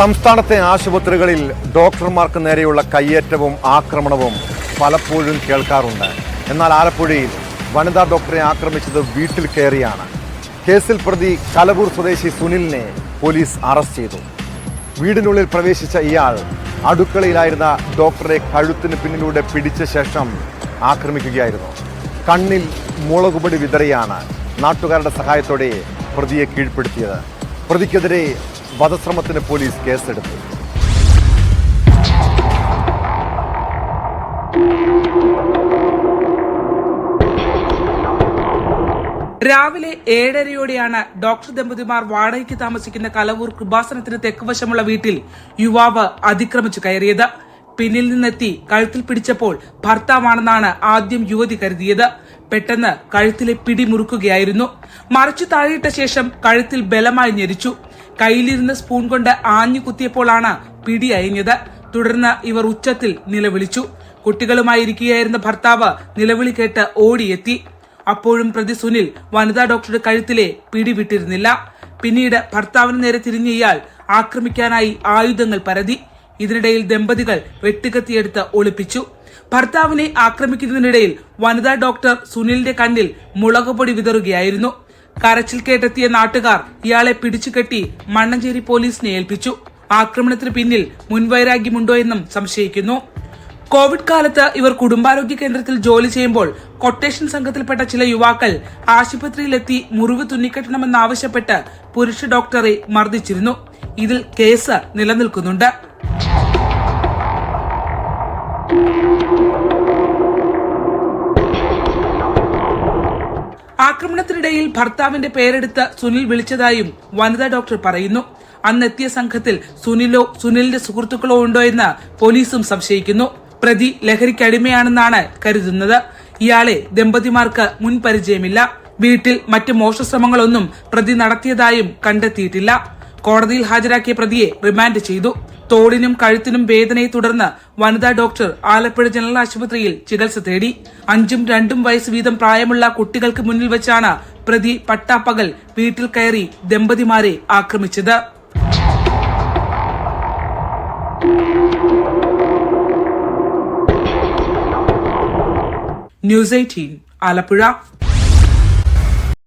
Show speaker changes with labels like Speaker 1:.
Speaker 1: സംസ്ഥാനത്തെ ആശുപത്രികളിൽ ഡോക്ടർമാർക്ക് നേരെയുള്ള കയ്യേറ്റവും ആക്രമണവും പലപ്പോഴും കേൾക്കാറുണ്ട്. എന്നാൽ ആലപ്പുഴയിൽ വനിതാ ഡോക്ടറെ ആക്രമിച്ചത് വീട്ടിൽ കയറിയാണ്. കേസിൽ പ്രതി കലവൂർ സ്വദേശി സുനിലിനെ പോലീസ് അറസ്റ്റ് ചെയ്തു. വീടിനുള്ളിൽ പ്രവേശിച്ച ഇയാൾ അടുക്കളയിലായിരുന്ന ഡോക്ടറെ കഴുത്തിന് പിന്നിലൂടെ പിടിച്ച ശേഷം ആക്രമിക്കുകയായിരുന്നു. കണ്ണിൽ മുളകുപൊടി വിതറിയാണ് നാട്ടുകാരുടെ സഹായത്തോടെ പ്രതിയെ കീഴ്പ്പെടുത്തിയത്. പ്രതിക്കെതിരെ വധശ്രമത്തിന് പോലീസ് കേസെടുത്തു.
Speaker 2: രാവിലെ ഏഴരയോടെയാണ് ഡോക്ടർ ദമ്പതിമാർ വാടകയ്ക്ക് താമസിക്കുന്ന കലവൂർ കൃപാസനത്തിന് തെക്കുവശമുള്ള വീട്ടിൽ യുവാവ് അതിക്രമിച്ചു കയറിയത്. പിന്നിൽ നിന്നെത്തി കഴുത്തിൽ പിടിച്ചപ്പോൾ ഭർത്താവാണെന്നാണ് ആദ്യം യുവതി കരുതിയത്. പെട്ടെന്ന് കഴുത്തിലെ പിടി മുറുക്കുകയായിരുന്നു. മറിച്ചു താഴെയിട്ട ശേഷം കഴുത്തിൽ ബലമായി ഞെരിച്ചു. കയ്യിലിരുന്ന സ്പൂൺ കൊണ്ട് ആഞ്ഞു കുത്തിയപ്പോഴാണ് പിടി അയഞ്ഞത് തുടർന്ന് ഇവർ ഉച്ചത്തിൽ നിലവിളിച്ചു. കുട്ടികളുമായി ഇരിക്കുകയായിരുന്ന ഭർത്താവ് നിലവിളി കേട്ട് ഓടിയെത്തി. അപ്പോഴും പ്രതി സുനിൽ വനിതാ ഡോക്ടറുടെ കഴുത്തിലെ പിടി വിട്ടിരുന്നില്ല പിന്നീട് ഭർത്താവിന് നേരെ തിരിഞ്ഞ ഇയാൾ ആക്രമിക്കാനായി ആയുധങ്ങൾ പരതി. ഇതിനിടയിൽ ദമ്പതികൾ വെട്ടുകത്തിയെടുത്ത് ഒളിപ്പിച്ചു. ഭർത്താവിനെ ആക്രമിക്കുന്നതിനിടയിൽ വനിതാ ഡോക്ടർ സുനിലിന്റെ കണ്ണിൽ മുളകുപൊടി വിതറുകയായിരുന്നു. കരച്ചിൽ കേട്ടെത്തിയ നാട്ടുകാർ ഇയാളെ പിടിച്ചുകെട്ടി മണ്ണഞ്ചേരി പോലീസിനെ ഏൽപ്പിച്ചു. ആക്രമണത്തിന് പിന്നിൽ മുൻവൈരാഗ്യമുണ്ടോ എന്നും സംശയിക്കുന്നു. കോവിഡ് കാലത്ത് ഇവർ കുടുംബാരോഗ്യ കേന്ദ്രത്തിൽ ജോലി ചെയ്യുമ്പോൾ കൊട്ടേഷൻ സംഘത്തിൽപ്പെട്ട ചില യുവാക്കൾ ആശുപത്രിയിലെത്തി മുറിവ് തുന്നിക്കെട്ടണമെന്നാവശ്യപ്പെട്ട് പുരുഷ ഡോക്ടറെ മർദ്ദിച്ചിരുന്നു. ഇതിൽ കേസ് നിലനിൽക്കുന്നുണ്ട്. ആക്രമണത്തിനിടയിൽ ഭർത്താവിന്റെ പേരെടുത്ത് സുനിൽ വിളിച്ചതായും വനിതാ ഡോക്ടർ പറയുന്നു. അന്നെത്തിയ സംഘത്തിൽ സുനിലോ സുനിലിന്റെ സുഹൃത്തുക്കളോ ഉണ്ടോ എന്ന് പോലീസും സംശയിക്കുന്നു. പ്രതി ലഹരിക്കടിമയാണെന്നാണ് കരുതുന്നത്. ഇയാളെ ദമ്പതിമാർക്ക് മുൻപരിചയമില്ല. വീട്ടിൽ മറ്റ് മോഷശ്രമങ്ങളൊന്നും പ്രതി നടത്തിയതായും കണ്ടെത്തിയിട്ടില്ല. കോടതിയിൽ ഹാജരാക്കിയ പ്രതിയെ റിമാൻഡ് ചെയ്തു. തോളിനും കഴുത്തിനും വേദനയെ തുടർന്ന് വനിതാ ഡോക്ടർ ആലപ്പുഴ ജനറൽ ആശുപത്രിയിൽ ചികിത്സ തേടി. അഞ്ചും രണ്ടും വയസ്സ് വീതം പ്രായമുള്ള കുട്ടികൾക്ക് മുന്നിൽ വെച്ചാണ് പ്രതി പട്ടാപ്പകൽ വീട്ടിൽ കയറി ദമ്പതിമാരെ ആക്രമിച്ചത്. News eighteen Alappuzha.